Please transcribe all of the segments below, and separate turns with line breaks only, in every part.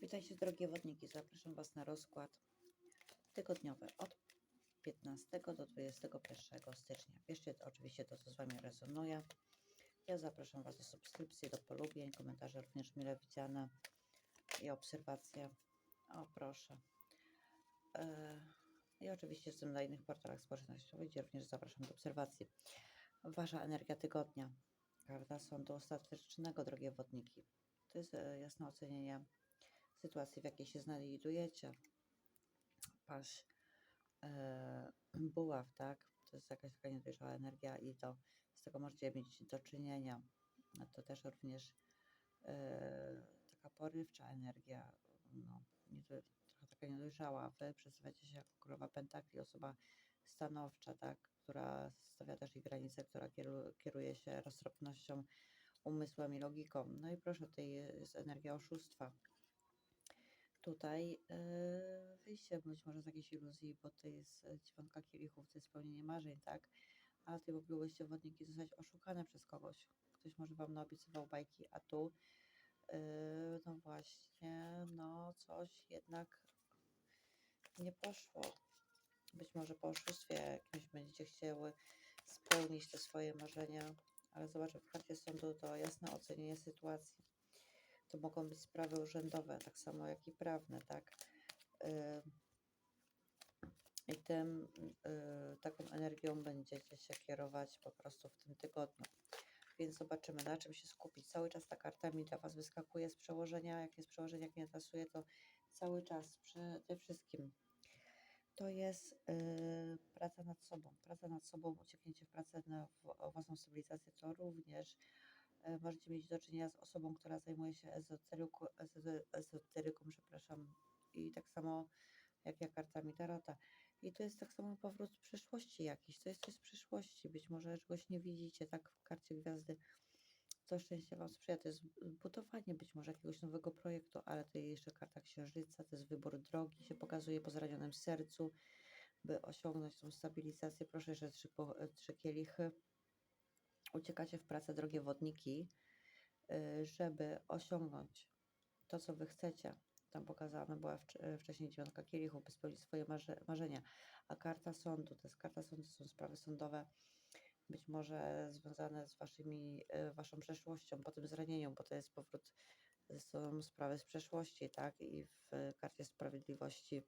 Witajcie drogie wodniki, zapraszam Was na rozkład tygodniowy od 15 do 21 stycznia. Piszcie to, oczywiście to, co z Wami rezonuje. Ja zapraszam Was do subskrypcji, do polubień, komentarze również mile widziane i obserwacje. O proszę. E, I oczywiście jestem na innych portalach społecznościowych, gdzie również zapraszam do obserwacji. Wasza energia tygodnia. Karta sądu ostatecznego, drogie wodniki. To jest e, jasne ocenienie sytuacji, w jakiej się znajdujecie. Paść e, buław, tak? To jest jakaś taka niedojrzała energia i to z tego możecie mieć do czynienia. To też również e, taka porywcza energia, no, niedo, trochę taka niedojrzała. Wy przedstawiacie się jako królowa pentakli, osoba stanowcza, tak? Która stawia też i granice, która kieru, kieruje się roztropnością, umysłem i logiką. No i proszę, tutaj jest energia oszustwa tutaj yy, wyjście być może z jakiejś iluzji, bo to jest e, dziewiątka kielichów, to jest spełnienie marzeń, tak? A ty mogłyście wodniki zostać oszukane przez kogoś. Ktoś może wam naobiecywał bajki, a tu yy, no właśnie, no coś jednak nie poszło. Być może po oszustwie jakimś będziecie chciały spełnić te swoje marzenia, ale zobaczę, w karcie sądu to jasne ocenienie sytuacji to mogą być sprawy urzędowe, tak samo jak i prawne, tak? Y, I tym, y, taką energią będziecie się kierować po prostu w tym tygodniu. Więc zobaczymy, na czym się skupić. Cały czas ta karta mi dla Was wyskakuje z przełożenia. Jak jest przełożenie, jak nie tasuje, to cały czas przede wszystkim to jest y, praca nad sobą. Praca nad sobą, ucieknięcie w pracę na w, własną cywilizację, to również możecie mieć do czynienia z osobą, która zajmuje się ezoteryku, ezo- ezoteryką, przepraszam, i tak samo jak ja kartami tarota. I to jest tak samo powrót z przeszłości jakiś, to jest coś z przyszłości, być może czegoś nie widzicie, tak w karcie gwiazdy, co szczęście Wam sprzyja, to jest budowanie być może jakiegoś nowego projektu, ale to jeszcze karta księżyca, to jest wybór drogi, się pokazuje po zranionym sercu, by osiągnąć tą stabilizację. Proszę jeszcze trzy, trzy kielichy. Uciekacie w pracę, drogie wodniki, y, żeby osiągnąć to, co Wy chcecie. Tam pokazana była wcz- wcześniej dziewiątka kielichów, by spełnić swoje marze marzenia. A karta sądu, to jest karta sądu, są sprawy sądowe, być może związane z waszymi, y, waszą przeszłością, po tym zranieniu, bo to jest powrót, są sprawy z przeszłości, tak? I w karcie sprawiedliwości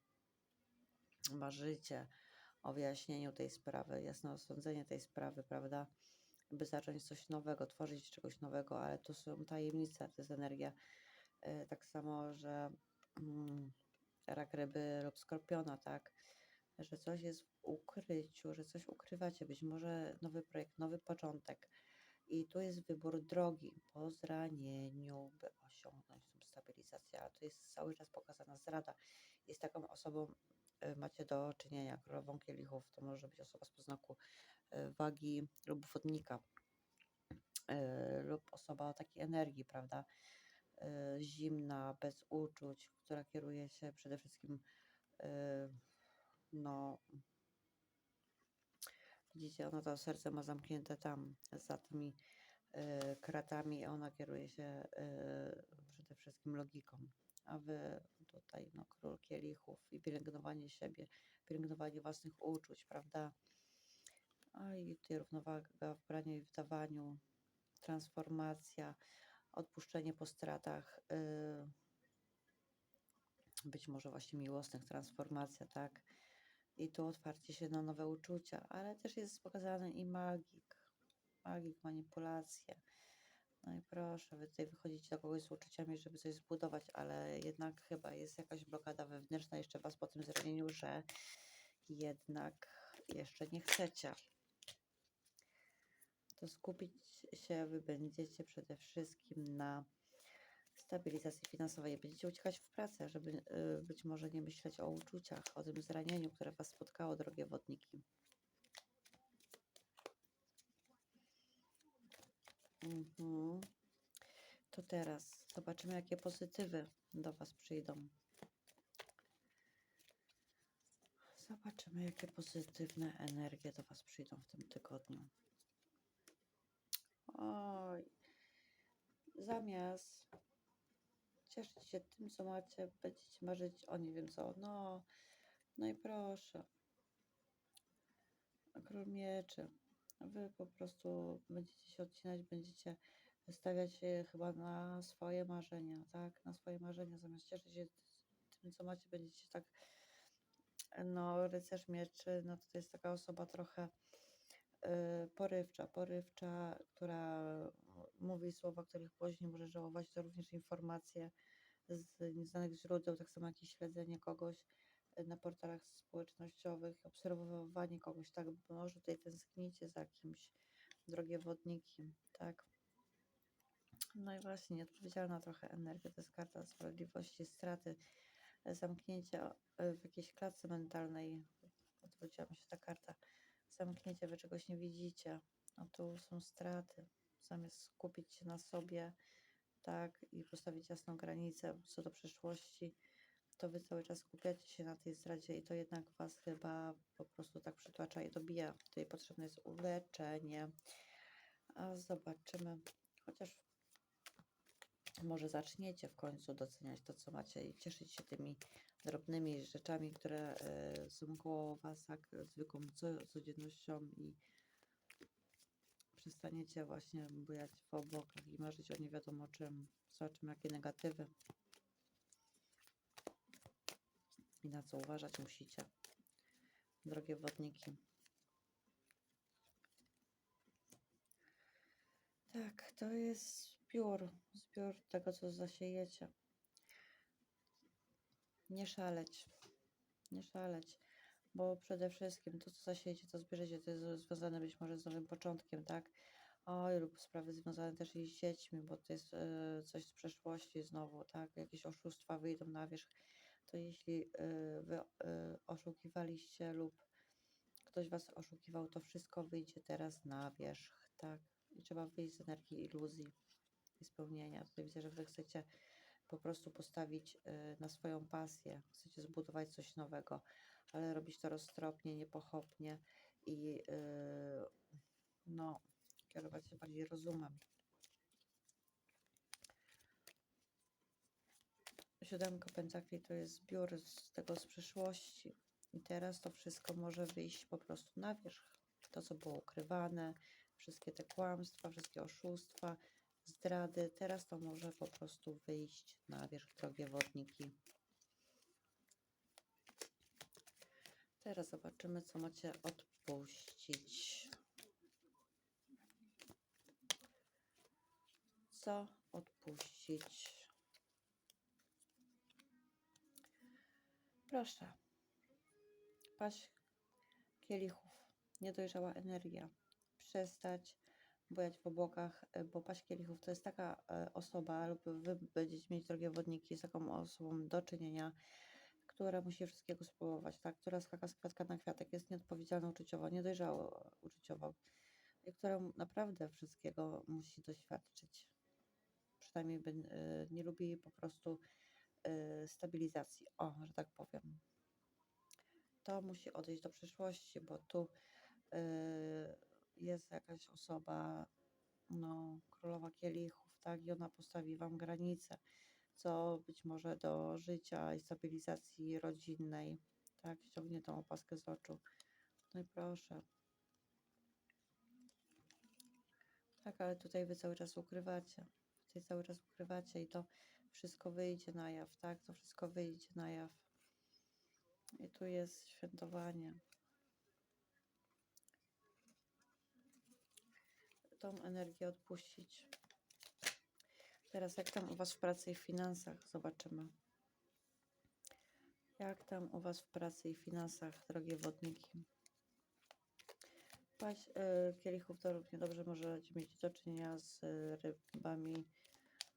marzycie o wyjaśnieniu tej sprawy, jasne osądzenie tej sprawy, prawda? By zacząć coś nowego, tworzyć czegoś nowego, ale to są tajemnice, to jest energia. y, Tak samo, że mm, rak ryby lub skorpiona, tak? Że coś jest w ukryciu, że coś ukrywacie, być może nowy projekt, nowy początek. I tu jest wybór drogi po zranieniu, by osiągnąć tą stabilizację, a tu jest cały czas pokazana zrada. Jest taką osobą, y, macie do czynienia, królową kielichów, to może być osoba z poznaku wagi lub wodnika, y, lub osoba o takiej energii, prawda? y, zimna, bez uczuć, która kieruje się przede wszystkim, y, no, widzicie, ona to serce ma zamknięte tam, za tymi kratami, ona kieruje się przede wszystkim logiką. A wy tutaj, no, król kielichów i pielęgnowanie siebie, pielęgnowanie własnych uczuć, prawda? I tutaj równowaga w braniu i w dawaniu, transformacja, odpuszczenie po stratach, y, być może właśnie miłosnych, transformacja, tak? I tu otwarcie się na nowe uczucia, ale też jest pokazany i magik, magik, manipulacje. No i proszę, wy tutaj wychodzicie do kogoś z uczuciami, żeby coś zbudować, ale jednak chyba jest jakaś blokada wewnętrzna jeszcze was po tym zranieniu, że jednak jeszcze nie chcecie to skupić się wy będziecie przede wszystkim na stabilizacji finansowej. Będziecie uciekać w pracę, żeby y, być może nie myśleć o uczuciach, o tym zranieniu, które was spotkało, drogie wodniki. Mhm. To teraz zobaczymy, jakie pozytywy do was przyjdą. Zobaczymy, jakie pozytywne energie do was przyjdą w tym tygodniu. Oj, zamiast cieszyć się tym, co macie, będziecie marzyć o nie wiem co. No, no i proszę. Król mieczy. Wy po prostu będziecie się odcinać, będziecie stawiać chyba na swoje marzenia, tak? Na swoje marzenia, zamiast cieszyć się tym, co macie, będziecie tak, no, rycerz mieczy, no to jest taka osoba trochę porywcza, porywcza, która mówi słowa, których później może żałować, to również informacje z nieznanych źródeł, tak samo jak i śledzenie kogoś y, na portalach społecznościowych, obserwowanie kogoś, tak, może tutaj tęsknicie za kimś, drogie wodniki, tak. No i właśnie, nieodpowiedzialna trochę energia, to jest karta sprawiedliwości, straty, zamknięcia e, w jakiejś klatce mentalnej, odwróciła mi się ta karta, zamknięcie, wy czegoś nie widzicie, no tu są straty, zamiast skupić się na sobie, tak, i postawić jasną granicę co do przyszłości, to wy cały czas skupiacie się na tej zdradzie i to jednak was chyba po prostu tak przytłacza i dobija. Tutaj potrzebne jest uleczenie. A zobaczymy, chociaż może zaczniecie w końcu doceniać to, co macie i cieszyć się tymi drobnymi rzeczami, które e, są koło was, tak zwykłą co, codziennością i przestaniecie właśnie bujać w obłokach i marzyć o nie wiadomo czym. Zobaczymy, jakie negatywy i na co uważać musicie, drogie wodniki. Tak, to jest zbiór, zbiór tego, co zasiejecie. Nie szaleć, nie szaleć, bo przede wszystkim to, co zasiejecie, to zbierzecie, to jest związane być może z nowym początkiem, tak? Oj, lub sprawy związane też i z dziećmi, bo to jest y, coś z przeszłości znowu, tak? Jakieś oszustwa wyjdą na wierzch. To jeśli y, wy y, oszukiwaliście lub ktoś was oszukiwał, to wszystko wyjdzie teraz na wierzch, tak? I trzeba wyjść z energii iluzji i spełnienia. Tutaj widzę, że wy chcecie po prostu postawić y, na swoją pasję, chcecie zbudować coś nowego, ale robić to roztropnie, niepochopnie i y, no, kierować się bardziej rozumem. Siódemka pentakli to jest zbiór z tego z przyszłości i teraz to wszystko może wyjść po prostu na wierzch. To, co było ukrywane, wszystkie te kłamstwa, wszystkie oszustwa, zdrady. Teraz to może po prostu wyjść na wierzch, drogie wodniki. Teraz zobaczymy, co macie odpuścić. Co odpuścić? Proszę. Paść kielichów. Niedojrzała energia. Przestać bujać w obłokach, e, bo paść kielichów to jest taka e, osoba, lub wy będziecie mieć drogie wodniki z taką osobą do czynienia, która musi wszystkiego spróbować, tak? która skaka z kwiatka na kwiatek, jest nieodpowiedzialna uczuciowo, niedojrzała uczuciowo, i która naprawdę wszystkiego musi doświadczyć. Przynajmniej e, nie lubi po prostu stabilizacji, o, że tak powiem. To musi odejść do przyszłości, bo tu jest jakaś osoba, no, królowa kielichów, tak, i ona postawi wam granice, co być może do życia i stabilizacji rodzinnej, tak, ściągnie tą opaskę z oczu. No i proszę. Tak, ale tutaj wy cały czas ukrywacie. Tutaj cały czas ukrywacie i to wszystko wyjdzie na jaw, tak? To wszystko wyjdzie na jaw. I tu jest świętowanie. Tą energię odpuścić. Teraz jak tam u Was w pracy i finansach? Zobaczymy. Jak tam u Was w pracy i finansach, drogie wodniki? Paść y, kielichów to równie dobrze możecie mieć do czynienia z rybami,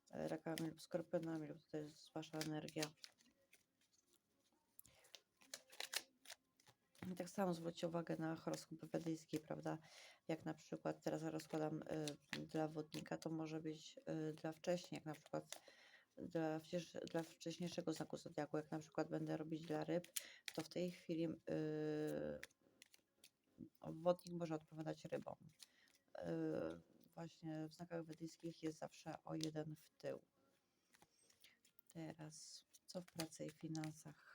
rakami lub skorpionami, lub to jest Wasza energia. Tak samo zwróćcie uwagę na horoskopy wedyjskie, prawda? Jak na przykład teraz rozkładam y, dla wodnika, to może być y, dla wcześniej, jak na przykład dla, dla wcześniejszego znaku zodiaku, jak na przykład będę robić dla ryb, to w tej chwili y, wodnik może odpowiadać rybom. Y, właśnie w znakach wedyjskich jest zawsze o jeden w tył. Teraz, co w pracy i finansach?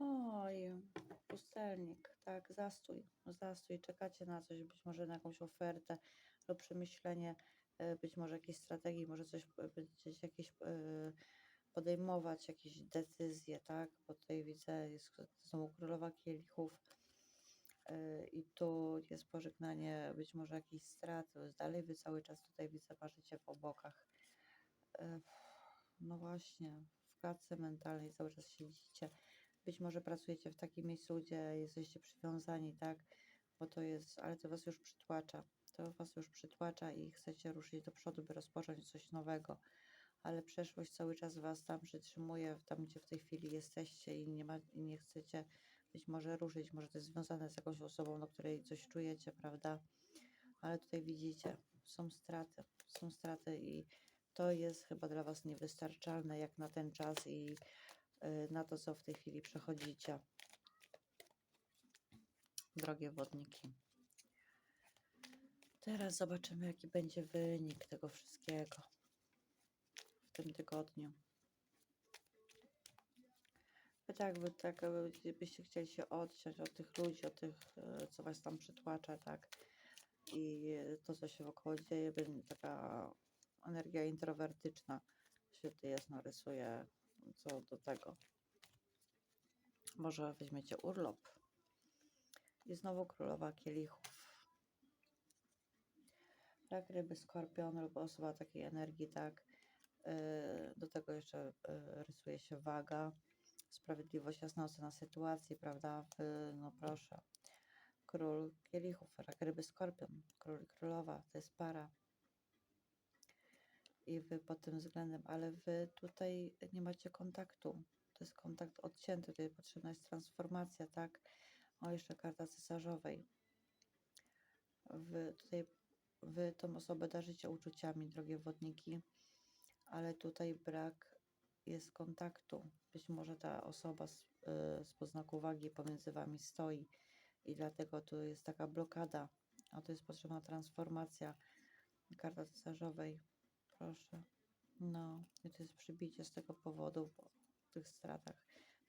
Oj, pustelnik, tak, zastój, zastój, czekacie na coś, być może na jakąś ofertę lub przemyślenie, e, być może jakiejś strategii, może coś p- będziecie jakieś e, podejmować, jakieś decyzje, tak, bo tutaj widzę, jest znowu królowa kielichów e, i tu jest pożegnanie być może jakiejś straty, dalej wy cały czas tutaj widzę, parzycie w obokach. E, No właśnie, w klatce mentalnej cały czas siedzicie. Być może pracujecie w takim miejscu, gdzie jesteście przywiązani, tak? Bo to jest, ale to was już przytłacza. To was już przytłacza i chcecie ruszyć do przodu, by rozpocząć coś nowego. Ale przeszłość cały czas was tam przytrzymuje, tam gdzie w tej chwili jesteście i nie, ma, i nie chcecie być może ruszyć. Może to jest związane z jakąś osobą, do której coś czujecie, prawda? Ale tutaj widzicie, są straty, są straty i to jest chyba dla was niewystarczalne jak na ten czas i na to, co w tej chwili przechodzicie. Drogie wodniki. Teraz zobaczymy, jaki będzie wynik tego wszystkiego w tym tygodniu. Wy tak, wy tak, byście chcieli się odciąć od tych ludzi, od tych, e, co was tam przytłacza, tak? I to, co się wokoło dzieje, taka energia introwertyczna się tu jasno rysuje co do tego. Może weźmiecie urlop. I znowu królowa kielichów. Tak, ryby, skorpion lub osoba takiej energii, tak. Yy, Do tego jeszcze yy, rysuje się waga, sprawiedliwość, jasna ocena sytuacji, prawda? No proszę. Król kielichów, rak, ryby, skorpion, król królowa, to jest para. I wy pod tym względem, ale wy tutaj nie macie kontaktu. To jest kontakt odcięty, tutaj potrzebna jest transformacja, tak? O, jeszcze karta cesarzowej. Wy tutaj, wy tą osobę darzycie uczuciami, drogie wodniki, ale tutaj brak jest kontaktu. Być może ta osoba z, y, z poznaku uwagi pomiędzy wami stoi i dlatego tu jest taka blokada. A to jest potrzebna transformacja. Karta cesarzowej, proszę. No, i to jest przybicie z tego powodu, bo w tych stratach.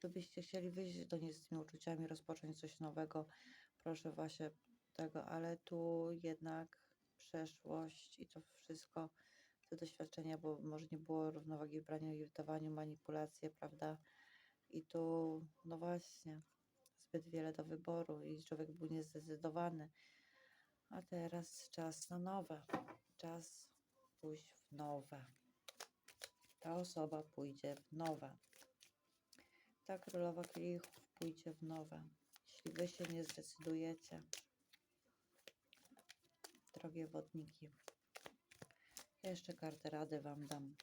Wy byście chcieli wyjść do niej z tymi uczuciami, rozpocząć coś nowego, proszę właśnie tego, ale tu jednak przeszłość i to wszystko, te doświadczenia, bo może nie było równowagi w braniu i w dawaniu, manipulacje, prawda? I tu, no właśnie, zbyt wiele do wyboru i człowiek był niezdecydowany. A teraz czas na nowe. Czas pójść w nowe. Ta osoba pójdzie w nowe. Ta królowa kielichów pójdzie w nowe. Jeśli wy się nie zdecydujecie, drogie wodniki, jeszcze kartę rady wam dam.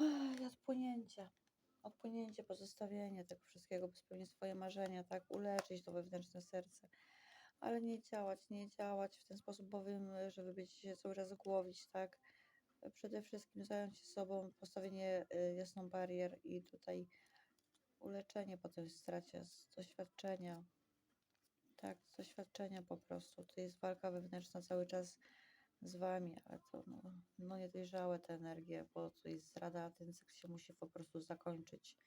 Ach, i odpłynięcie. Odpłynięcie, pozostawienie tego wszystkiego, by spełnić swoje marzenia, tak? Uleczyć to wewnętrzne serce. Ale nie działać, nie działać w ten sposób, bowiem, że wy będziecie się cały czas głowić, tak? Przede wszystkim zająć się sobą, postawienie y, jasną barier i tutaj uleczenie po tej stracie z doświadczenia. Tak, z doświadczenia po prostu. To jest walka wewnętrzna cały czas z wami, ale to no, no niedojrzałe te energie, bo to jest zrada, ten cykl się musi po prostu zakończyć.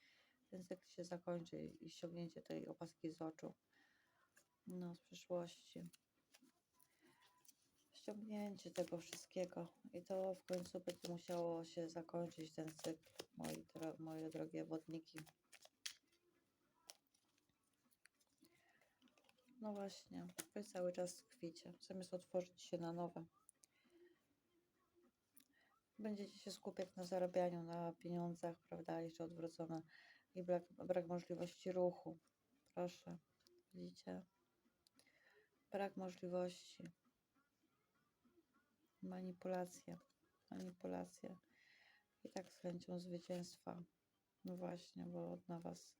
Ten cykl się zakończy i ściągnięcie tej opaski z oczu. No, z przyszłości. Ściągnięcie tego wszystkiego. I to w końcu będzie musiało się zakończyć ten cykl, moi dro moje drogie wodniki. No właśnie, wy cały czas tkwicie, zamiast otworzyć się na nowe. Będziecie się skupiać na zarabianiu, na pieniądzach, prawda, jeszcze odwrócone i brak, brak możliwości ruchu. Proszę, widzicie? Brak możliwości. Manipulacja, manipulacja. I tak z chęcią zwycięstwa. No właśnie, bo na Was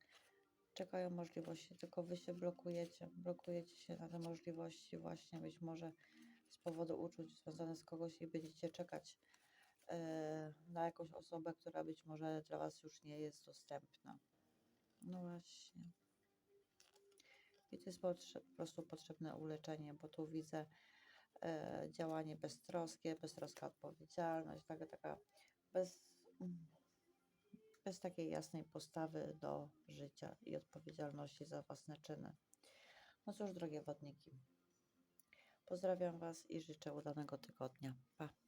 czekają możliwości, tylko Wy się blokujecie. Blokujecie się na te możliwości właśnie być może z powodu uczuć związanych z kogoś i będziecie czekać na jakąś osobę, która być może dla Was już nie jest dostępna. No właśnie. I to jest po prostu potrzebne uleczenie, bo tu widzę e, działanie beztroskie, beztroska odpowiedzialność, taka, taka bez, bez takiej jasnej postawy do życia i odpowiedzialności za własne czyny. No cóż, drogie wodniki, pozdrawiam Was i życzę udanego tygodnia. Pa!